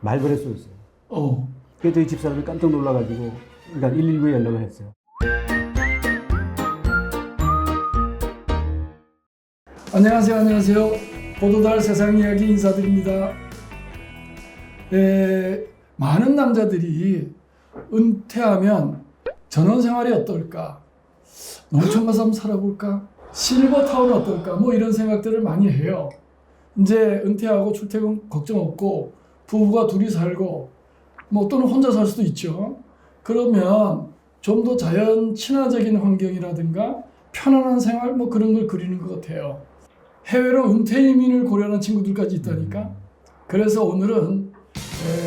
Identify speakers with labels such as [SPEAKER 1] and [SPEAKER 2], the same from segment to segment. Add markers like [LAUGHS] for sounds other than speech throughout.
[SPEAKER 1] 말벌에 쏘였어요.
[SPEAKER 2] 어.
[SPEAKER 1] 그래서 저희 집사람이 깜짝 놀라가지고 일단 119에 연락을 했어요.
[SPEAKER 2] 안녕하세요, 안녕하세요. 보도달 세상 이야기 인사드립니다. 에, 많은 남자들이 은퇴하면 전원 생활이 어떨까? 농촌 가서 한번 살아볼까? 실버 타운 어떨까? 뭐 이런 생각들을 많이 해요. 이제 은퇴하고 출퇴근 걱정 없고 부부가 둘이 살고 뭐 또는 혼자 살 수도 있죠. 그러면 좀 더 자연 친화적인 환경이라든가 편안한 생활 뭐 그런 걸 그리는 것 같아요. 해외로 은퇴 이민을 고려하는 친구들까지 있다니까. 그래서 오늘은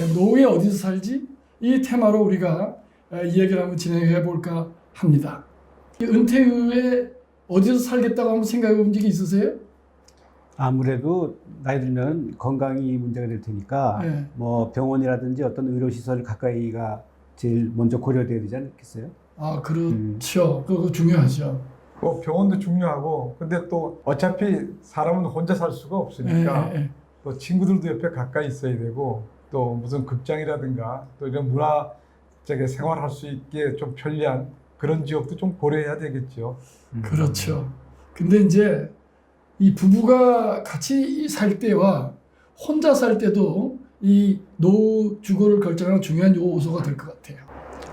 [SPEAKER 2] 에, 노후에 어디서 살지? 이 테마로 우리가 에, 이야기를 한번 진행해 볼까 합니다. 이 은퇴 후에 어디서 살겠다고 한번 생각해 본 적이 있으세요?
[SPEAKER 1] 아무래도 나이 들면 건강이 문제가 될 테니까
[SPEAKER 2] 네.
[SPEAKER 1] 뭐 병원이라든지 어떤 의료 시설 가까이가 제일 먼저 고려돼야 되지 않겠어요?
[SPEAKER 2] 아, 그렇죠. 그거 중요하죠.
[SPEAKER 3] 뭐 병원도 중요하고 근데 또 어차피 사람은 혼자 살 수가 없으니까
[SPEAKER 2] 예, 예, 예.
[SPEAKER 3] 또 친구들도 옆에 가까이 있어야 되고 또 무슨 극장이라든가 또 이런 문화적인 생활할 수 있게 좀 편리한 그런 지역도 좀 고려해야 되겠죠.
[SPEAKER 1] 음.
[SPEAKER 2] 그렇죠. 근데 이제 이 부부가 같이 살 때와 혼자 살 때도 이 노후 주거를 결정하는 중요한 요소가 될 것 같아요.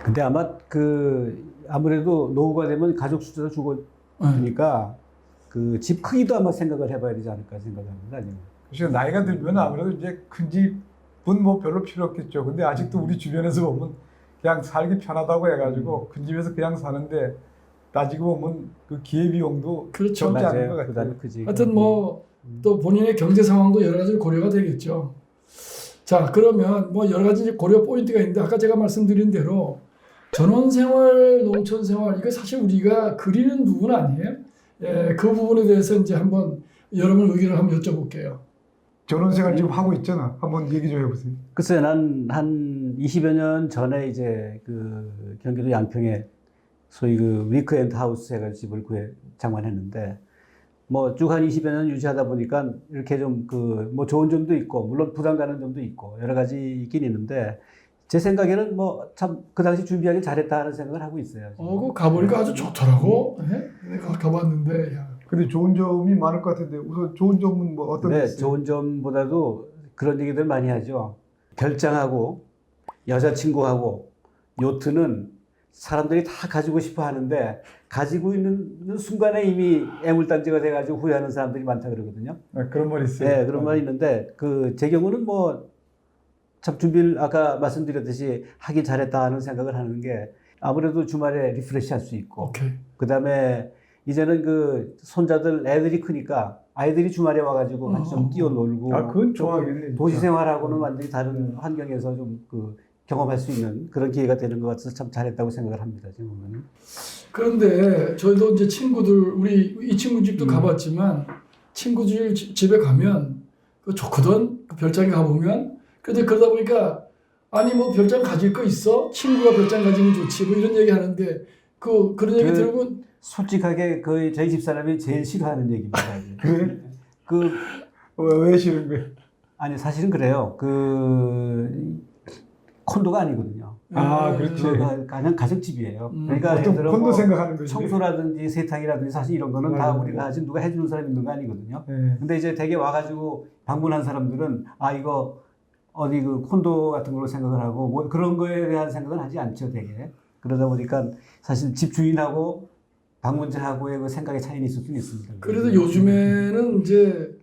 [SPEAKER 1] 근데 아마 그 아무래도 노후가 되면 가족 숫자도
[SPEAKER 2] 네.
[SPEAKER 1] 줄어드니까 그집 크기도 아마 생각을 해봐야 되지 않을까 생각합니다. 지금.
[SPEAKER 3] 그래서 나이가 들면 아무래도 이제 큰 집은 뭐 별로 필요 없겠죠. 근데 아직도 우리 주변에서 보면 그냥 살기 편하다고 해가지고 큰 집에서 그냥 사는데 따지고 보면 그 기회비용도
[SPEAKER 2] 그렇죠.
[SPEAKER 3] 적지 않은 것
[SPEAKER 1] 맞아요.
[SPEAKER 3] 같아요.
[SPEAKER 1] 그다음에 크지.
[SPEAKER 2] 하여튼 뭐 또 본인의 경제 상황도 여러 가지 고려가 되겠죠. 자, 그러면 뭐 여러 가지 이제 고려 포인트가 있는데 아까 제가 말씀드린 대로 전원 생활, 농촌 생활 이거 사실 우리가 그리는 부분 아니에요? 예, 그 부분에 대해서 이제 한번 여러분 의견을 한번 여쭤볼게요.
[SPEAKER 3] 결혼생활 지금 하고 있잖아. 한번 얘기 좀 해보세요.
[SPEAKER 1] 글쎄요, 난한 20여 년 전에 이제 그 경기도 양평에 소위 그 위크엔드 하우스 해가지고 집을 구해 장만했는데 뭐 쭉 한 20여 년 유지하다 보니까 이렇게 좀 그 뭐 좋은 점도 있고 물론 부담 가는 점도 있고 여러 가지 있긴 있는데 제 생각에는 뭐 참 그 당시 준비하기 잘했다 하는 생각을 하고 있어요. 지금.
[SPEAKER 2] 어, 그 가보니까 아주 좋더라고. 예? 내가 가봤는데 야.
[SPEAKER 3] 근데 좋은 점이 많을 것 같은데 우선 좋은 점은 뭐 어떤 게
[SPEAKER 1] 네,
[SPEAKER 3] 있어요?
[SPEAKER 1] 좋은 점보다도 그런 얘기들 많이 하죠. 별장하고 여자친구하고 요트는 사람들이 다 가지고 싶어 하는데 가지고 있는 순간에 이미 애물단지가 돼가지고 후회하는 사람들이 많다 그러거든요.
[SPEAKER 3] 아, 그런 말 있어요.
[SPEAKER 1] 네, 그런 말이 있는데 그 제 경우는 뭐 참 준비를 아까 말씀드렸듯이 하긴 잘했다 하는 생각을 하는 게 아무래도 주말에 리프레시 할 수 있고. 그 다음에 이제는 그 손자들 애들이 크니까 아이들이 주말에 와가지고 같이
[SPEAKER 2] 어.
[SPEAKER 1] 좀 뛰어놀고
[SPEAKER 3] 아, 그건 좋아하겠네.
[SPEAKER 1] 도시. 생활하고는 완전히 다른 환경에서 좀 그 경험할 수 있는 그런 기회가 되는 것 같아서 참 잘했다고 생각을 합니다. 지금 보면.
[SPEAKER 2] 그런데 저희도 이제 친구들 우리 이 친구 집도
[SPEAKER 1] 음.
[SPEAKER 2] 가봤지만 친구 집 집에 가면 그 좋거든 그 별장에 가보면 근데 그러다 보니까 아니 뭐 별장 가질 거 있어 친구가 별장 가지면 좋지 뭐 이런 얘기 하는데 그 그런 얘기
[SPEAKER 1] 그-
[SPEAKER 2] 들으면
[SPEAKER 1] 솔직하게 거의 저희 집 사람이 제일 싫어하는 얘기입니다.
[SPEAKER 3] 그래?
[SPEAKER 1] 그
[SPEAKER 3] 왜, 왜 싫은 거예요?
[SPEAKER 1] 아니 사실은 그래요. 그 콘도가 아니거든요.
[SPEAKER 3] 아,
[SPEAKER 2] 예,
[SPEAKER 3] 그렇지.
[SPEAKER 1] 그 그냥 가정집이에요.
[SPEAKER 2] 음.
[SPEAKER 1] 그러니까 들어
[SPEAKER 3] 콘도
[SPEAKER 1] 뭐
[SPEAKER 3] 생각하는 거지.
[SPEAKER 1] 청소라든지 세탁이라든지 사실 이런 거는 다
[SPEAKER 3] 맞아요.
[SPEAKER 1] 우리가 하지 누가 해주는 사람 있는 거 아니거든요.
[SPEAKER 3] 네.
[SPEAKER 1] 근데 이제 되게 와가지고 방문한 사람들은 아 이거 어디 그 콘도 같은 걸로 생각을 하고 뭐 그런 거에 대한 생각은 하지 않죠 되게 그러다 보니까 사실 집 주인하고 방문자하고의 그 생각의 차이는 있을 수는 있습니다.
[SPEAKER 2] 그래도 요즘에는 이제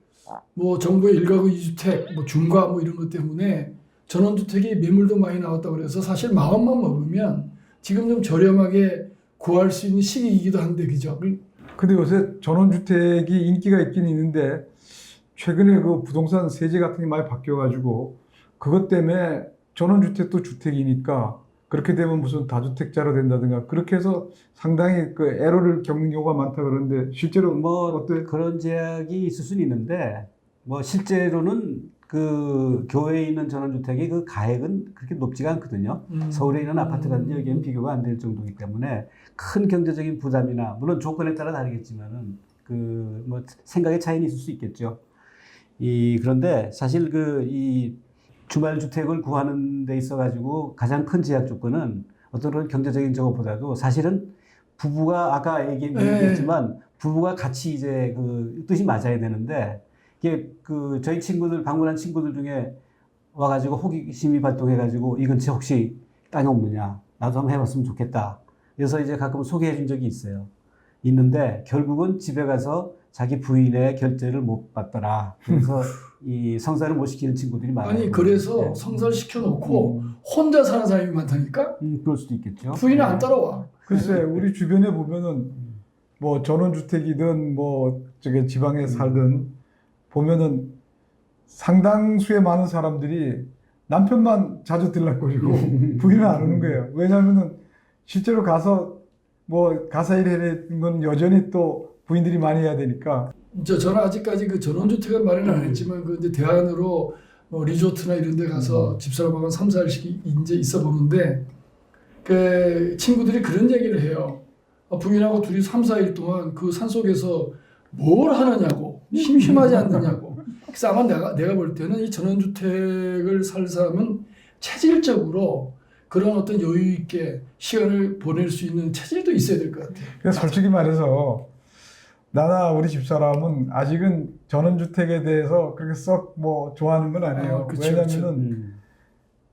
[SPEAKER 2] 뭐 정부의 일가구 이주택 뭐 중과 뭐 이런 것 때문에 전원주택이 매물도 많이 나왔다 그래서 사실 마음만 먹으면 지금 좀 저렴하게 구할 수 있는 시기이기도 한데 그죠?
[SPEAKER 3] 근데 요새 전원주택이 인기가 있긴 있는데 최근에 그 부동산 세제 같은 게 많이 바뀌어가지고 그것 때문에 전원주택도 주택이니까 그렇게 되면 무슨 다주택자로 된다든가 그렇게 해서 상당히 그 애로를 겪는 경우가 많다 그러는데 실제로
[SPEAKER 1] 뭐
[SPEAKER 3] 어때?
[SPEAKER 1] 그런 제약이 있을 수는 있는데 뭐 실제로는 그 교외에 있는 전원주택의 그 가액은 그렇게 높지가 않거든요.
[SPEAKER 2] 음.
[SPEAKER 1] 서울에 있는 아파트라든지 여기는 비교가 안 될 정도이기 때문에 큰 경제적인 부담이나 물론 조건에 따라 다르겠지만은 그 뭐 생각의 차이는 있을 수 있겠죠. 이 그런데 사실 그 이 주말 주택을 구하는 데 있어 가지고 가장 큰 제약 조건은 어떤 그런 경제적인 저것보다도 사실은 부부가 아까
[SPEAKER 2] 네.
[SPEAKER 1] 얘기했지만 부부가 같이 이제 그 뜻이 맞아야 되는데 이게 그 저희 친구들 방문한 친구들 중에 와가지고 호기심이 발동해가지고 이 근처에 혹시 땅이 없느냐 나도 한번 해봤으면 좋겠다. 그래서 이제 가끔 소개해 준 적이 있어요. 있는데 결국은 집에 가서 자기 부인의 결제를 못 받더라. 그래서 [LAUGHS] 이 성사를 못 시키는 친구들이 많아요.
[SPEAKER 2] 아니 그래서
[SPEAKER 1] 네.
[SPEAKER 2] 성사를 시켜놓고 혼자 사는 사람이 많다니까
[SPEAKER 1] 음, 그럴 수도 있겠죠.
[SPEAKER 2] 부인은 안
[SPEAKER 1] 네.
[SPEAKER 2] 따라와.
[SPEAKER 3] 글쎄 우리 주변에 보면은 뭐 전원주택이든 뭐 저기 지방에
[SPEAKER 1] 음.
[SPEAKER 3] 살든 보면은 상당수의 많은 사람들이 남편만 자주 들락거리고 [LAUGHS] 부인은 안 오는 거예요. 왜냐하면은 실제로 가서 뭐 가사 일하는 건 여전히 또 부인들이 많이 해야 되니까
[SPEAKER 2] 저 저는 아직까지 그 전원주택은 마련 안 했지만 그 이제 대안으로 뭐 리조트나 이런 데 가서 집사람하고 3, 4일씩 이제 있어 보는데 그 친구들이 그런 얘기를 해요. 아, 부인하고 둘이 3, 4일 동안 그 산속에서 뭘 하느냐고 심심하지 않느냐고. 그래서 아마 내가 내가 볼 때는 이 전원주택을 살 사람은 체질적으로 그런 어떤 여유 있게 시간을 보낼 수 있는 체질도 있어야 될 것 같아요.
[SPEAKER 3] 그래서 솔직히 말해서 나나 우리 집사람은 아직은 전원주택에 대해서 그렇게 썩 뭐 좋아하는 건 아니에요.
[SPEAKER 2] 아, 그쵸,
[SPEAKER 3] 왜냐면은
[SPEAKER 1] 음.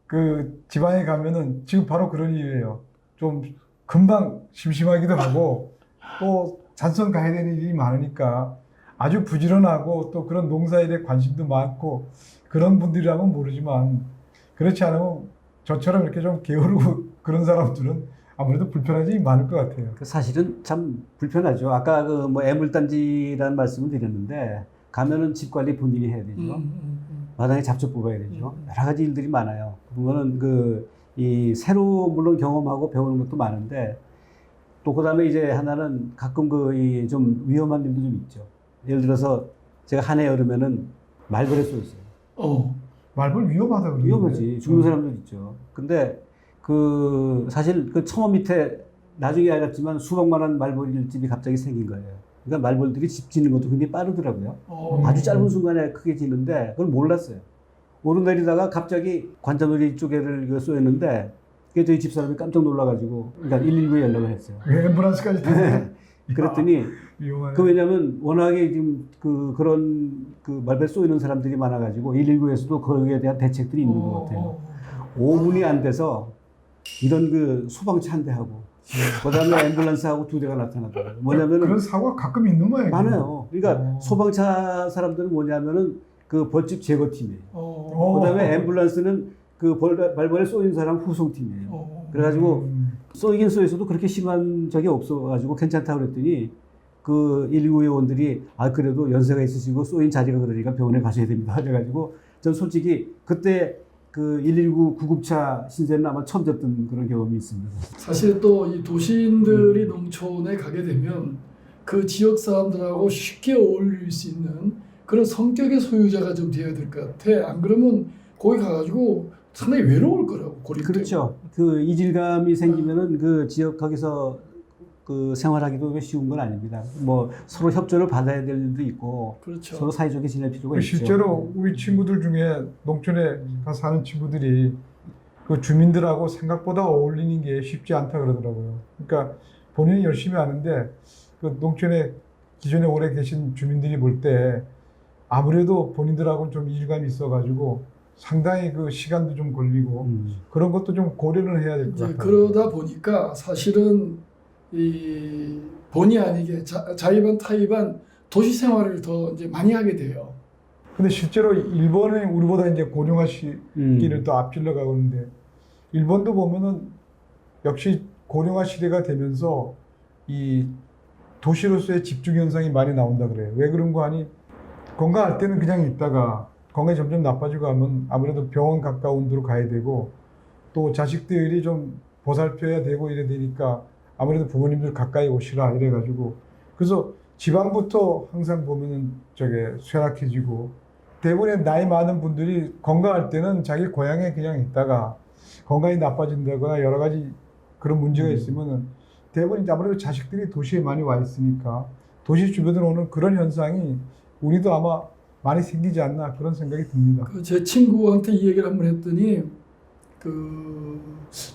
[SPEAKER 3] 그 지방에 가면은 지금 바로 그런 이유예요. 좀 금방 심심하기도 하고 또 잔선 가야 되는 일이 많으니까 아주 부지런하고 또 그런 농사일에 관심도 많고 그런 분들이라면 모르지만 그렇지 않으면 저처럼 이렇게 좀 게으르고 [LAUGHS] 그런 사람들은 아무래도 불편한 점이 많을 것 같아요.
[SPEAKER 1] 그 사실은 참 불편하죠. 아까 그 뭐 애물단지라는 말씀을 드렸는데 가면은 집 관리 본인이 해야 되죠.
[SPEAKER 2] 음, 음, 음.
[SPEAKER 1] 마당에 잡초 뽑아야 되죠.
[SPEAKER 2] 음.
[SPEAKER 1] 여러 가지 일들이 많아요. 그거는 그, 이, 새로 물론 경험하고 배우는 것도 많은데, 또 그 다음에 이제 하나는 가끔 그, 이, 좀 위험한 일도 좀 있죠. 예를 들어서 제가 한 해 여름에는 말벌에 쏘였어요.
[SPEAKER 2] 어.
[SPEAKER 3] 말벌 위험하다 그러는데.
[SPEAKER 1] 위험하지. 죽는 사람도 있죠. 근데 그, 사실 그 처마 밑에 나중에 알았지만 수백만한 말벌 집이 갑자기 생긴 거예요. 그러니까 말벌들이 집 짓는 것도 굉장히 빠르더라고요.
[SPEAKER 2] 어.
[SPEAKER 1] 아주 짧은 순간에 크게 지는데 그걸 몰랐어요. 오르내리다가 갑자기 관자놀이 쪽에를 쏘였는데 그게 저희 집사람이 깜짝 놀라가지고 그러니까 119에 연락을 했어요.
[SPEAKER 3] 예, 앰뷸런스까지 다 [LAUGHS]
[SPEAKER 1] 그랬더니. 그 왜냐면 워낙에 지금 그 그런 그 말벌 쏘이는 사람들이 많아가지고 119에서도 거기에 대한 대책들이 있는 것 같아요.
[SPEAKER 2] 어, 어.
[SPEAKER 1] 5분이 안 돼서 이런 그 소방차 한 대 하고 그다음에 앰뷸런스하고 두 대가 나타나더라고요. 뭐냐면은
[SPEAKER 3] 그런 사고가 가끔 있는 모양이에요.
[SPEAKER 1] 많아요. 그러니까
[SPEAKER 3] 어.
[SPEAKER 1] 소방차 사람들은 뭐냐면은 그 벌집 제거팀이에요.
[SPEAKER 2] 어.
[SPEAKER 3] 어.
[SPEAKER 1] 그다음에 앰뷸런스는 그 벌, 말벌에 쏘인 사람 후송팀이에요.
[SPEAKER 2] 어.
[SPEAKER 1] 그래가지고
[SPEAKER 3] 음.
[SPEAKER 1] 쏘였어도 그렇게 심한 적이 없어가지고 괜찮다고 그랬더니 그 119 요원들이 아 그래도 연세가 있으시고 쏘인 자리가 그러니까 병원에 가셔야 됩니다. [LAUGHS] 그래가지고 전 솔직히 그때 그 119 구급차 신세는 아마 처음 졌던 그런 경험이 있습니다.
[SPEAKER 2] 사실 또 이 도시인들이 농촌에 가게 되면 그 지역 사람들하고 쉽게 어울릴 수 있는 그런 성격의 소유자가 좀 되어야 될 것 같아. 안 그러면 거기 가가지고 상당히 외로울 거라고 고립되고.
[SPEAKER 1] 그렇죠. 그 이질감이 생기면은 그 지역 거기서 그 생활하기도 쉬운 건 아닙니다. 뭐 서로 협조를 받아야 될 일도 있고
[SPEAKER 2] 그렇죠.
[SPEAKER 1] 서로 사이좋게 지낼 필요가
[SPEAKER 3] 그
[SPEAKER 1] 있죠.
[SPEAKER 3] 실제로 우리 친구들 중에 농촌에 가 사는 친구들이 그 주민들하고 생각보다 어울리는 게 쉽지 않다 그러더라고요. 그러니까 본인이 열심히 하는데 그 농촌에 기존에 오래 계신 주민들이 볼 때 아무래도 본인들하고는 좀 이질감이 있어가지고 상당히 그 시간도 좀 걸리고
[SPEAKER 1] 음.
[SPEAKER 3] 그런 것도 좀 고려를 해야 될 것 같아요.
[SPEAKER 2] 그러다 보니까 사실은 이 본의 아니게 자, 자의반 타의반 도시 생활을 더 이제 많이 하게 돼요.
[SPEAKER 3] 근데 실제로 일본은 우리보다 이제 고령화 시,
[SPEAKER 1] 음.
[SPEAKER 3] 또 앞질러 가고 있는데 일본도 보면은 역시 고령화 시대가 되면서 이 도시로서의 집중 현상이 많이 나온다 그래요. 왜 그런 거 하니 건강할 때는 그냥 있다가 건강이 점점 나빠지고 하면 아무래도 병원 가까운 데로 가야 되고 또 자식들이 좀 보살펴야 되고 이래 되니까 아무래도 부모님들 가까이 오시라 이래 가지고 그래서 지방부터 항상 보면은 저게 쇠락해지고 대부분의 나이 많은 분들이 건강할 때는 자기 고향에 그냥 있다가 건강이 나빠진다거나 여러 가지 그런 문제가
[SPEAKER 1] 음.
[SPEAKER 3] 있으면은 대부분 이제 아무래도 자식들이 도시에 많이 와 있으니까 도시 주변으로 오는 그런 현상이 우리도 아마 많이 생기지 않나 그런 생각이 듭니다.
[SPEAKER 2] 그 제 친구한테 이 얘기를 한번 했더니 그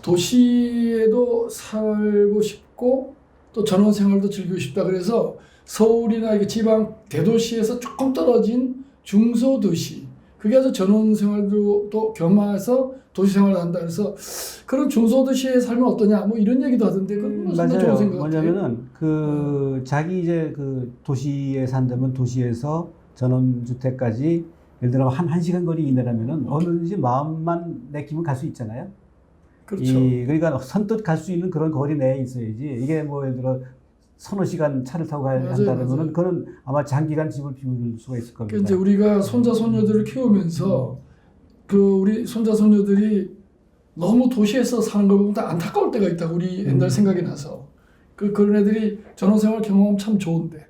[SPEAKER 2] 도시에도 살고 싶고 또 전원 생활도 즐기고 싶다 그래서 서울이나 이게 지방 대도시에서 조금 떨어진 중소 도시 그게 아주 전원 생활도 또 겸해서 도시 생활을 한다 그래서 그런 중소 도시에 살면 어떠냐 뭐 이런 얘기도 하던데 그건 뭐 상당히 좋은
[SPEAKER 1] 맞아요.
[SPEAKER 2] 생각.
[SPEAKER 1] 뭐냐면은 그 자기 이제 그 도시에 산다면 도시에서 전원주택까지 예를 들어 한 1시간 거리 이내라면은 어느든지 마음만 내키면 갈 수 있잖아요.
[SPEAKER 2] 그렇죠.
[SPEAKER 1] 이, 그러니까 선뜻 갈 수 있는 그런 거리 내에 있어야지. 이게 뭐 예를 들어 서너 시간 차를 타고 가야
[SPEAKER 2] 맞아요,
[SPEAKER 1] 한다면은
[SPEAKER 2] 맞아요.
[SPEAKER 1] 그는 아마 장기간 집을 비울 수가 있을 겁니다.
[SPEAKER 2] 그러니까 이제 우리가 손자 손녀들을 키우면서 그 우리 손자 손녀들이 너무 도시에서 사는 걸 보면 다 안타까울 때가 있다고 우리 옛날
[SPEAKER 1] 음.
[SPEAKER 2] 생각이 나서 그 그런 애들이 전원 생활 경험하면 참 좋은데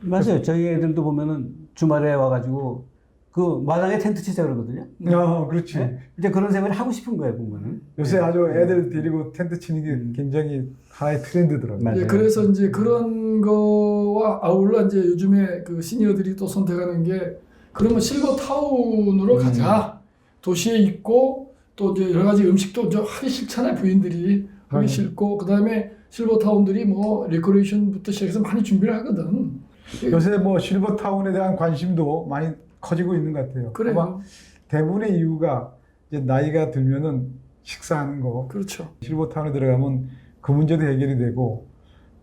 [SPEAKER 1] 맞아요. 저희 애들도 보면은 주말에 와가지고 그 마당에 텐트 치자 그러거든요.
[SPEAKER 3] 아, 그렇지.
[SPEAKER 1] 네? 이제 그런 생활을 하고 싶은 거예요, 보면은.
[SPEAKER 3] 요새
[SPEAKER 1] 네.
[SPEAKER 3] 아주 애들 데리고 텐트 치는 게
[SPEAKER 1] 음.
[SPEAKER 3] 굉장히 하나의 트렌드더라고요.
[SPEAKER 1] 맞아요.
[SPEAKER 2] 이제 그래서 이제 그런 거와 아울러 이제 요즘에 그 시니어들이 또 선택하는 게 그러면 실버 타운으로
[SPEAKER 1] 음.
[SPEAKER 2] 가자 도시에 있고 또 이제 여러 가지 음식도 저 하기 싫잖아요 부인들이 하기
[SPEAKER 3] 음.
[SPEAKER 2] 싫고 그 다음에 실버 타운들이 뭐 레코레이션부터 시작해서 많이 준비를 하거든.
[SPEAKER 3] 요새 뭐 실버타운에 대한 관심도 많이 커지고 있는 것 같아요. 아마
[SPEAKER 2] 그래요.
[SPEAKER 3] 대부분의 이유가 이제 나이가 들면은 식사하는 거
[SPEAKER 2] 그렇죠.
[SPEAKER 3] 실버타운에 들어가면 그 문제도 해결이 되고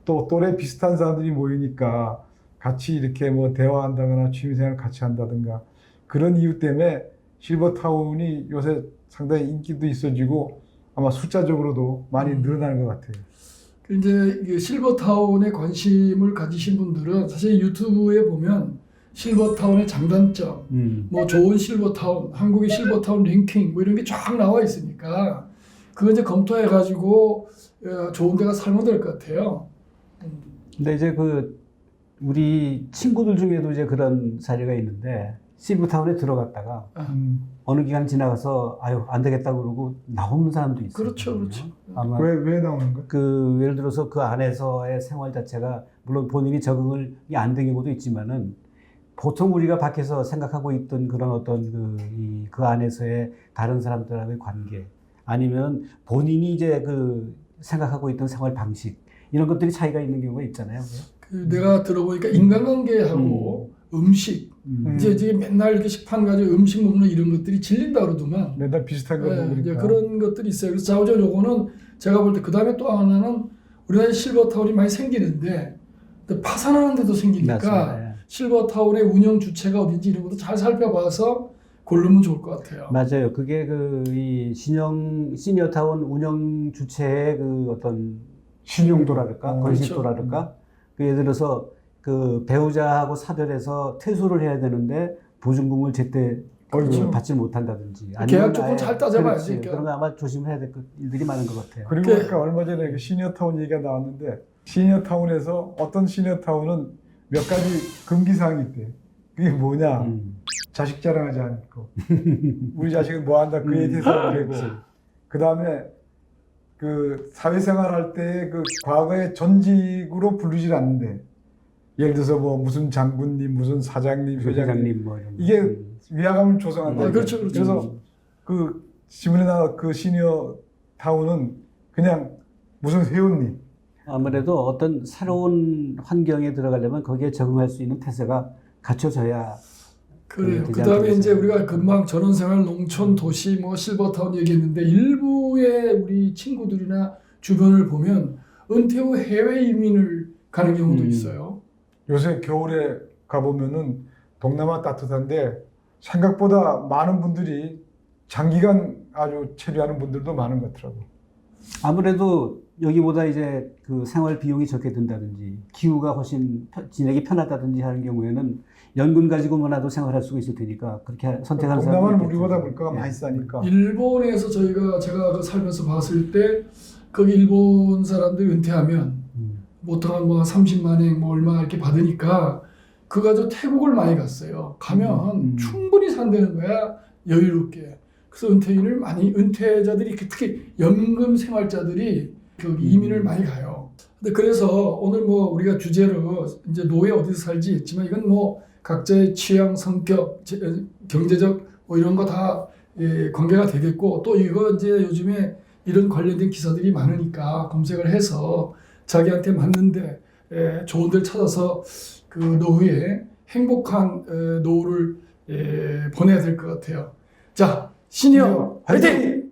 [SPEAKER 3] 또 또래 비슷한 사람들이 모이니까 같이 이렇게 뭐 대화한다거나 취미생활 같이 한다든가 그런 이유 때문에 실버타운이 요새 상당히 인기도 있어지고 아마 숫자적으로도 많이
[SPEAKER 2] 음.
[SPEAKER 3] 늘어나는 것 같아요.
[SPEAKER 2] 그 이제 실버타운에 관심을 가지신 분들은 사실 유튜브에 보면 실버타운의 장단점,
[SPEAKER 1] 음.
[SPEAKER 2] 뭐 좋은 실버타운, 한국의 실버타운 랭킹 뭐 이런 게 쫙 나와 있으니까 그거 이제 검토해 가지고 어, 좋은 데가 살면 될 것 같아요.
[SPEAKER 1] 근데 이제 그 우리 친구들 중에도 이제 그런 사례가 있는데 실버타운에 들어갔다가
[SPEAKER 3] 음.
[SPEAKER 1] 어느 기간 지나가서 아유 안 되겠다 그러고 나오는 사람도 있어요.
[SPEAKER 2] 그렇죠, 그렇죠.
[SPEAKER 1] 아마
[SPEAKER 3] 왜, 왜 나오는 거야?
[SPEAKER 1] 그 예를 들어서 그 안에서의 생활 자체가 물론 본인이 적응을 안된 경우도 있지만은 보통 우리가 밖에서 생각하고 있던 그런 어떤 그, 이, 그 안에서의 다른 사람들과의 관계 아니면 본인이 이제 그 생각하고 있던 생활 방식 이런 것들이 차이가 있는 경우가 있잖아요.
[SPEAKER 2] 그 내가 들어보니까 인간관계하고 음. 식
[SPEAKER 1] 음.
[SPEAKER 2] 이제 이제 맨날 이렇게 식판 가지고 음식 먹는 이런 것들이 질린다 그러더만
[SPEAKER 3] 맨날 비슷한 거
[SPEAKER 2] 네, 이제
[SPEAKER 3] 먹으니까
[SPEAKER 2] 그런 것들이 있어요. 그래서 자우저 요거는 제가 볼 때 그 다음에 또 하나는 우리나라에 실버타운이 많이 생기는데 또 파산하는 데도 생기니까
[SPEAKER 1] 맞습니다. 예.
[SPEAKER 2] 실버타운의 운영 주체가 어딘지 이런 것도 잘 살펴봐서 고르면 좋을 것 같아요.
[SPEAKER 1] 맞아요. 그게 그 이 신형 시니어 타운 운영 주체의 그 어떤 신용도랄까
[SPEAKER 3] 어,
[SPEAKER 1] 건식도랄까 그 예를 들어서 그 배우자하고 사별해서 퇴소를 해야 되는데 보증금을 제때
[SPEAKER 3] 그렇죠.
[SPEAKER 1] 받지 못한다든지
[SPEAKER 2] 계약 조건 잘 따져봐야지. 그러니까.
[SPEAKER 1] 그런 거 아마 조심해야 될 것- 일들이 많은 것 같아요.
[SPEAKER 3] 그리고
[SPEAKER 2] 그-
[SPEAKER 3] 아까 얼마 전에 그 시니어타운 얘기가 나왔는데 시니어타운에서 어떤 시니어타운은 몇 가지 금기사항이 있대. 그게 뭐냐?
[SPEAKER 1] 음.
[SPEAKER 3] 자식 자랑하지 않고 우리 자식은 뭐 한다 그 얘기 해서 되고 그 다음에 그 사회생활 할 때 그 과거의 전직으로 부르질 않는데 예를 들어서 뭐 무슨 장군님 무슨 사장님 회장님
[SPEAKER 1] 회장님 뭐.
[SPEAKER 3] 이게
[SPEAKER 1] 음.
[SPEAKER 3] 위화감을 조성한다.
[SPEAKER 2] 아, 그렇죠, 그렇죠.
[SPEAKER 3] 그래서 그 나와 그 시니어 타운은 그냥 무슨 회원님
[SPEAKER 1] 아무래도 어떤 새로운 환경에 들어가려면 거기에 적응할 수 있는 태세가 갖춰져야
[SPEAKER 2] 그래요. 그 다음에? 이제 우리가 금방 전원생활, 농촌, 도시, 뭐 실버타운 얘기했는데 일부의 우리 친구들이나 주변을 보면 은퇴 후 해외 이민을 가는 경우도
[SPEAKER 1] 음.
[SPEAKER 2] 있어요.
[SPEAKER 3] 요새 겨울에 가보면은 동남아 따뜻한데 생각보다 많은 분들이 장기간 아주 체류하는 분들도 많은 것 같더라고.
[SPEAKER 1] 아무래도 여기보다 이제 그 생활 비용이 적게 든다든지 기후가 훨씬 편- 지내기 편하다든지 하는 경우에는 연금 가지고만라도 생활할 수가 있을 테니까 그렇게 선택하는 사람이
[SPEAKER 3] 동남아는. 우리보다 물가가
[SPEAKER 1] 예.
[SPEAKER 3] 많이 싸니까.
[SPEAKER 2] 일본에서 저희가 제가 그 살면서 봤을 때 거기 일본 사람들이 은퇴하면
[SPEAKER 1] 음.
[SPEAKER 2] 보통 한뭐 30만엔 뭐 얼마 이렇게 받으니까 그거 가지고 태국을 많이 갔어요. 가면
[SPEAKER 1] 음.
[SPEAKER 2] 충분히 산다는 거야 여유롭게. 그래서 은퇴인을 많이 은퇴자들이 특히 연금 생활자들이 그 이민을 많이 가요. 근데 그래서 오늘 뭐 우리가 주제로 이제 노예 어디서 살지 했지만 이건 뭐 각자의 취향, 성격, 제- 경제적 뭐 이런 거다 예, 관계가 되겠고 또 이거 이제 요즘에 이런 관련된 기사들이 많으니까 검색을 해서 자기한테 맞는데 예, 좋은 데를 찾아서 그 노후에 행복한 에, 노후를 예, 보내야 될 것 같아요. 자, 시니어 화이팅!